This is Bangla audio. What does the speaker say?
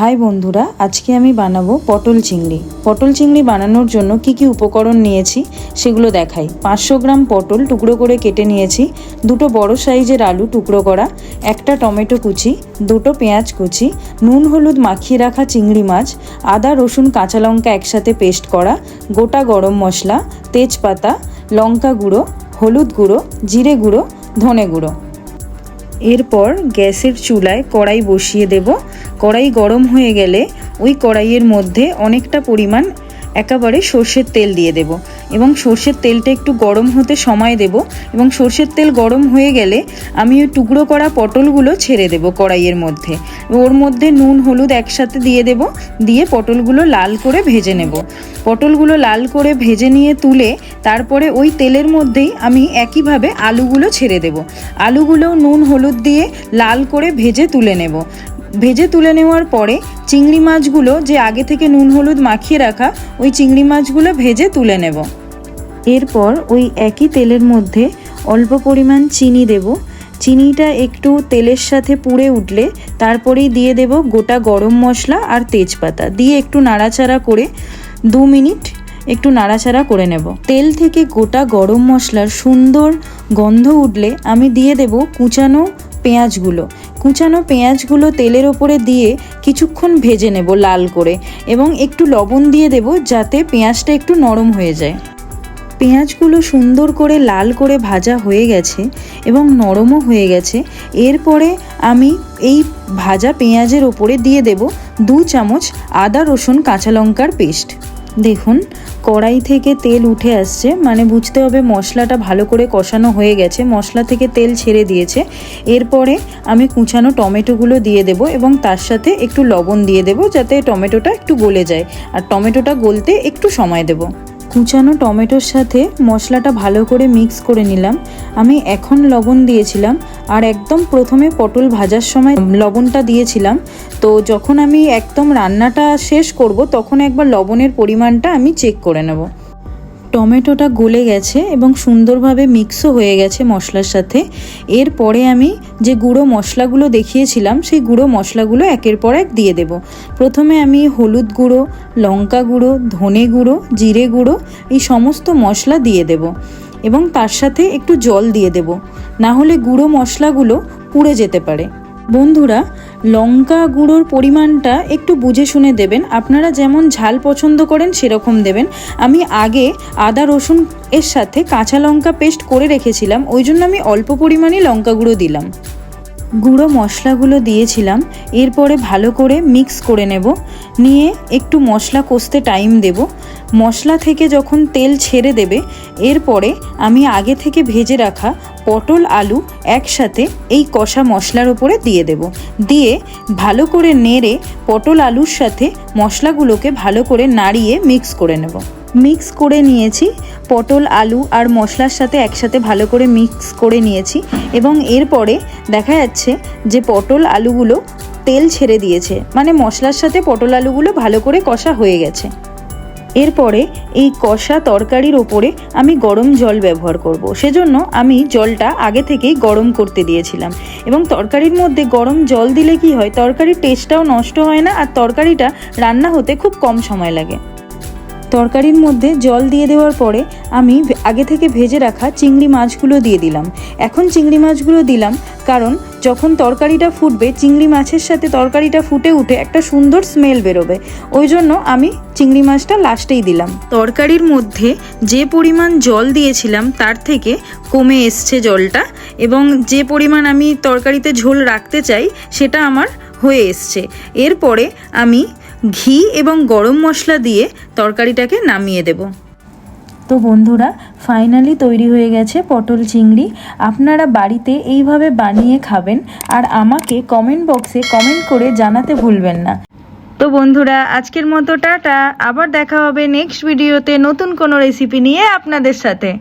হাই বন্ধুরা, আজকে আমি বানাবো পটল চিংড়ি। পটল চিংড়ি বানানোর জন্য কি কি উপকরণ নিয়েছি সেগুলো দেখাই। পাঁচশো গ্রাম পটল টুকরো করে কেটে নিয়েছি, দুটো বড় সাইজের আলু টুকরো করা, একটা টমেটো কুচি, দুটো পেঁয়াজ কুচি, নুন হলুদ মাখিয়ে রাখা চিংড়ি মাছ, আদা, রসুন, কাঁচা লঙ্কা একসাথে পেস্ট করা, গোটা গরম মশলা, তেজপাতা, লঙ্কা গুঁড়ো, হলুদ গুঁড়ো, জিরে গুঁড়ো, ধনে গুঁড়ো। এরপর গ্যাসের চুলায় কড়াই বসিয়ে দেব। কড়াই গরম হয়ে গেলে ওই কড়াইয়ের মধ্যে অনেকটা পরিমাণ একেবারে সর্ষের তেল দিয়ে দেব এবং সর্ষের তেলটা একটু গরম হতে সময় দেব এবং সর্ষের তেল গরম হয়ে গেলে আমি ওই টুকরো করা পটলগুলো ছেড়ে দেব কড়াইয়ের মধ্যে। ওর মধ্যে নুন, হলুদ একসাথে দিয়ে দেব, দিয়ে পটলগুলো লাল করে ভেজে নেব। পটলগুলো লাল করে ভেজে নিয়ে তুলে তারপরে ওই তেলের মধ্যেই আমি একইভাবে আলুগুলো ছেড়ে দেব। আলুগুলো নুন, হলুদ দিয়ে লাল করে ভেজে তুলে নেব। ভেজে তুলে নেওয়ার পরে চিংড়ি মাছগুলো যে আগে থেকে নুন হলুদ মাখিয়ে রাখা, ওই চিংড়ি মাছগুলো ভেজে তুলে নেব। এরপর ওই একই তেলের মধ্যে অল্প পরিমাণ চিনি দেব। চিনিটা একটু তেলের সাথে পুড়ে উঠলে তারপরেই দিয়ে দেব গোটা গরম মশলা আর তেজপাতা। দিয়ে একটু নাড়াচাড়া করে দু মিনিট একটু নাড়াচাড়া করে নেব। তেল থেকে গোটা গরম মশলার সুন্দর গন্ধ উঠলে আমি দিয়ে দেব কুচানো পেঁয়াজগুলো। কুচানো পেঁয়াজগুলো তেলের ওপরে দিয়ে কিছুক্ষণ ভেজে নেব লাল করে এবং একটু লবণ দিয়ে দেব যাতে পেঁয়াজটা একটু নরম হয়ে যায়। পেঁয়াজগুলো সুন্দর করে লাল করে ভাজা হয়ে গেছে এবং নরমও হয়ে গেছে। এরপরে আমি এই ভাজা পেঁয়াজের ওপরে দিয়ে দেব দু চামচ আদা রসুন কাঁচা লঙ্কার পেস্ট। দেখুন কড়াই থেকে তেল উঠে আসছে মানে বুঝতে হবে মশলাটা ভালো করে কষানো হয়ে গেছে, মশলা থেকে তেল ছেড়ে দিয়েছে। এরপরে আমি কুচানো টমেটোগুলো দিয়ে দেব এবং তার সাথে একটু লবণ দিয়ে দেব যাতে টমেটোটা একটু গলে যায়। আর টমেটোটা গলতে একটু সময় দেব। কুচানো টমেটোর সাথে মশলাটা ভালো করে মিক্স করে নিলাম। আমি এখন লবণ দিয়েছিলাম। আর একদম প্রথমে পটল ভাজার সময় লবণটা দিয়েছিলাম। তো যখন আমি একদম রান্নাটা শেষ করব, তখন একবার লবণের পরিমাণটা আমি চেক করে নেব। টমেটোটা গলে গেছে এবং সুন্দরভাবে মিক্সও হয়ে গেছে মশলার সাথে। এরপরে আমি যে গুঁড়ো মশলাগুলো দেখিয়েছিলাম, সেই গুঁড়ো মশলাগুলো একের পর এক দিয়ে দেব। প্রথমে আমি হলুদ গুঁড়ো, লঙ্কা গুঁড়ো, ধনে গুঁড়ো, জিরে গুঁড়ো, এই সমস্ত মশলা দিয়ে দেব। এবং তার সাথে একটু জল দিয়ে দেব। না হলে গুঁড়ো মশলাগুলো পুড়ে যেতে পারে। বন্ধুরা, লঙ্কা গুঁড়োর পরিমাণটা একটু বুঝে শুনে দেবেন। আপনারা যেমন ঝাল পছন্দ করেন, সেরকম দেবেন। আমি আগে আদা, রসুন এর সাথে কাঁচা লঙ্কা পেস্ট করে রেখেছিলাম। ওই জন্য আমি অল্প পরিমাণে লঙ্কা গুঁড়ো দিলাম। গুঁড়ো মশলাগুলো দিয়েছিলাম, এরপরে ভালো করে মিক্স করে নেব। নিয়ে একটু মশলা কষতে টাইম দেব। মশলা থেকে যখন তেল ছেড়ে দেবে, এরপরে আমি আগে থেকে ভেজে রাখা পটল আলু একসাথে এই কষা মশলার ওপরে দিয়ে দেব। দিয়ে ভালো করে নেড়ে পটল আলুর সাথে মশলাগুলোকে ভালো করে নাড়িয়ে মিক্স করে নেব। মিক্স করে নিয়েছি। পটল, আলু আর মশলার সাথে একসাথে ভালো করে মিক্স করে নিয়েছি এবং এরপরে দেখা যাচ্ছে যে পটল আলুগুলো তেল ছেড়ে দিয়েছে। মানে মশলার সাথে পটল আলুগুলো ভালো করে কষা হয়ে গেছে। এরপরে এই কষা তরকারির ওপরে আমি গরম জল ব্যবহার করব। সেজন্য আমি জলটা আগে থেকেই গরম করতে দিয়েছিলাম। এবং তরকারির মধ্যে গরম জল দিলে কি হয়? তরকারির টেস্টটাও নষ্ট হয় না আর তরকারিটা রান্না হতে খুব কম সময় লাগে। তরকারির মধ্যে জল দিয়ে দেওয়ার পরে আমি আগে থেকে ভেজে রাখা চিংড়ি মাছগুলো দিয়ে দিলাম। এখন চিংড়ি মাছগুলো দিলাম কারণ যখন তরকারিটা ফুটবে, চিংড়ি মাছের সাথে তরকারিটা ফুটে উঠে একটা সুন্দর স্মেল বেরোবে। ওই জন্য আমি চিংড়ি মাছটা লাস্টেই দিলাম। তরকারির মধ্যে যে পরিমাণ জল দিয়েছিলাম, তার থেকে কমে এসছে জলটা এবং যে পরিমাণ আমি তরকারিতে ঝোল রাখতে চাই, সেটা আমার হয়ে এসছে। এরপরে আমি ঘি এবং গরম মশলা দিয়ে তরকারিটাকে নামিয়ে দেব। তো বন্ধুরা ফাইনালি তৈরি হয়ে গেছে পটল চিংড়ি। আপনারা বাড়িতে এইভাবে বানিয়ে খাবেন আর আমাকে কমেন্ট বক্সে কমেন্ট করে জানাতে ভুলবেন না। তো বন্ধুরা, আজকের মতো টাটা। আবার দেখা হবে নেক্সট ভিডিওতে নতুন কোনো রেসিপি নিয়ে আপনাদের সাথে।